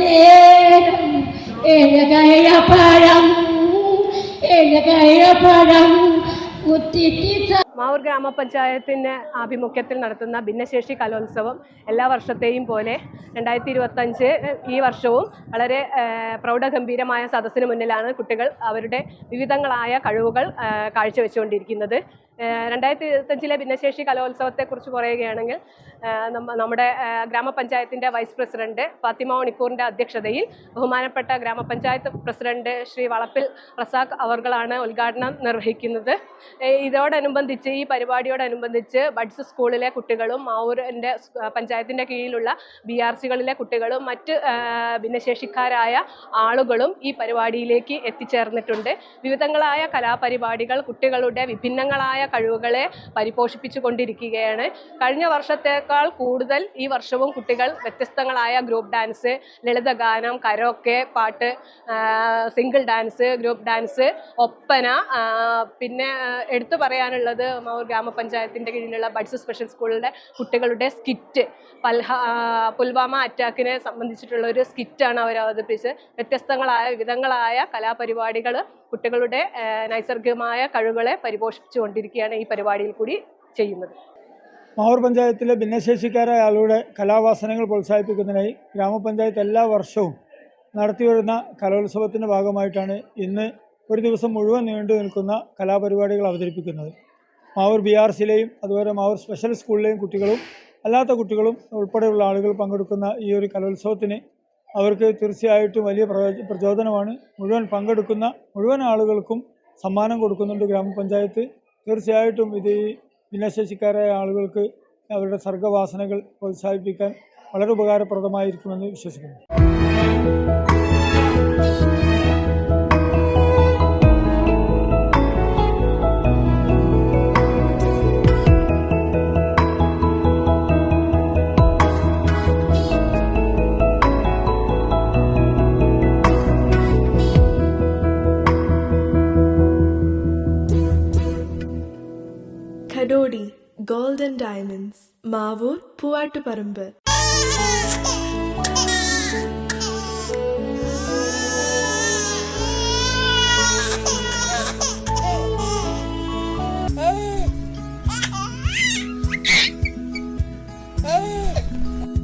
നീരാടിക്കോട്ടെ പഴം പഴം മുത്തിത്തി മാവൂർ ഗ്രാമപഞ്ചായത്തിന്റെ ആഭിമുഖ്യത്തിൽ നടത്തുന്ന ഭിന്നശേഷി കലോത്സവം എല്ലാ വർഷത്തെയും പോലെ രണ്ടായിരത്തി ഇരുപത്തഞ്ച് ഈ വർഷവും വളരെ പ്രൗഢഗംഭീരമായ സദസ്സിന് മുന്നിലാണ് കുട്ടികൾ അവരുടെ വിവിധങ്ങളായ കഴിവുകൾ കാഴ്ചവെച്ചുകൊണ്ടിരിക്കുന്നത്. രണ്ടായിരത്തി ഇരുപത്തഞ്ചിലെ ഭിന്നശേഷി കലോത്സവത്തെക്കുറിച്ച് പറയുകയാണെങ്കിൽ നമ്മ- നമ്മുടെ ഗ്രാമപഞ്ചായത്തിന്റെ വൈസ് പ്രസിഡന്റ് ഫാത്തിമ മണിക്കൂറിന്റെ അധ്യക്ഷതയിൽ ബഹുമാനപ്പെട്ട ഗ്രാമപഞ്ചായത്ത് പ്രസിഡന്റ് ശ്രീ വളപ്പിൽ റസാഖ് അവർകളാണ് ഉദ്ഘാടനം നിർവഹിക്കുന്നത്. ഇതോടനുബന്ധിച്ച് ഈ പരിപാടിയോടനുബന്ധിച്ച് ബഡ്സ് സ്കൂളിലെ കുട്ടികളും മാവൂരിന്റെ പഞ്ചായത്തിന്റെ കീഴിലുള്ള ബി ആർ സികളിലെ കുട്ടികളും മറ്റ് ഭിന്നശേഷിക്കാരായ ആളുകളും ഈ പരിപാടിയിലേക്ക് എത്തിച്ചേർന്നിട്ടുണ്ട്. വിവിധങ്ങളായ കലാപരിപാടികൾ കുട്ടികളുടെ വിഭിന്നങ്ങളായ കഴിവുകളെ പരിപോഷിപ്പിച്ചു കൊണ്ടിരിക്കുകയാണ് കഴിഞ്ഞ വർഷത്തേക്കാൾ കൂടുതൽ ഈ വർഷവും കുട്ടികൾ വ്യത്യസ്തങ്ങളായ ഗ്രൂപ്പ് ഡാൻസ് ലളിതഗാനം കരോക്കെ പാട്ട് single dance group dance Oppana പിന്നെ എടുത്തു പറയാനുള്ളത് മാവൂർ ഗ്രാമപഞ്ചായത്തിന്റെ കീഴിലുള്ള ബഡ്സ് സ്പെഷ്യൽ സ്കൂളിലെ കുട്ടികളുടെ സ്കിറ്റ് പൽഹ പുൽവാമ അറ്റാക്കിനെ സംബന്ധിച്ചിട്ടുള്ള ഒരു സ്കിറ്റാണ് അവർ അവതരിപ്പിച്ചത് വ്യത്യസ്തങ്ങളായ വിധങ്ങളായ കലാപരിപാടികൾ കുട്ടികളുടെ നൈസർഗികമായ കഴിവുകളെ പരിപോഷിപ്പിച്ചുകൊണ്ടിരിക്കുകയാണ് ഈ പരിപാടിയിൽ കൂടി ചെയ്യുന്നത്. മാവൂർ പഞ്ചായത്തിലെ ഭിന്നശേഷിക്കാരായ ആളുകളുടെ കലാവാസനകൾ പ്രോത്സാഹിപ്പിക്കുന്നതിനായി ഗ്രാമപഞ്ചായത്ത് എല്ലാ വർഷവും നടത്തിവരുന്ന കലോത്സവത്തിന്റെ ഭാഗമായിട്ടാണ് ഇന്ന് ഒരു ദിവസം മുഴുവൻ നീണ്ടു നിൽക്കുന്ന കലാപരിപാടികൾ അവതരിപ്പിക്കുന്നത്. മാവൂർ ബി ആർ സിയിലെയും അതുപോലെ മാവൂർ സ്പെഷ്യൽ സ്കൂളിലെയും കുട്ടികളും അല്ലാത്ത കുട്ടികളും ഉൾപ്പെടെയുള്ള ആളുകൾ പങ്കെടുക്കുന്ന ഈ ഒരു കലോത്സവത്തിന് അവർക്ക് തീർച്ചയായിട്ടും വലിയ പ്രചോദനമാണ്. മുഴുവൻ പങ്കെടുക്കുന്ന മുഴുവൻ ആളുകൾക്കും സമ്മാനം കൊടുക്കുന്നുണ്ട് ഗ്രാമപഞ്ചായത്ത്. തീർച്ചയായിട്ടും ഇത് ഈ ഭിന്നശേഷിക്കാരായ ആളുകൾക്ക് അവരുടെ സർഗവാസനകൾ പ്രോത്സാഹിപ്പിക്കാൻ വളരെ ഉപകാരപ്രദമായിരിക്കുമെന്ന് വിശ്വസിക്കുന്നു. ഖഡോഡി golden diamonds Mavoor Poovattuparamba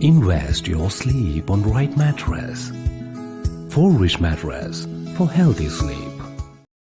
Invest your sleep on right mattress. For rich mattress for healthy sleep.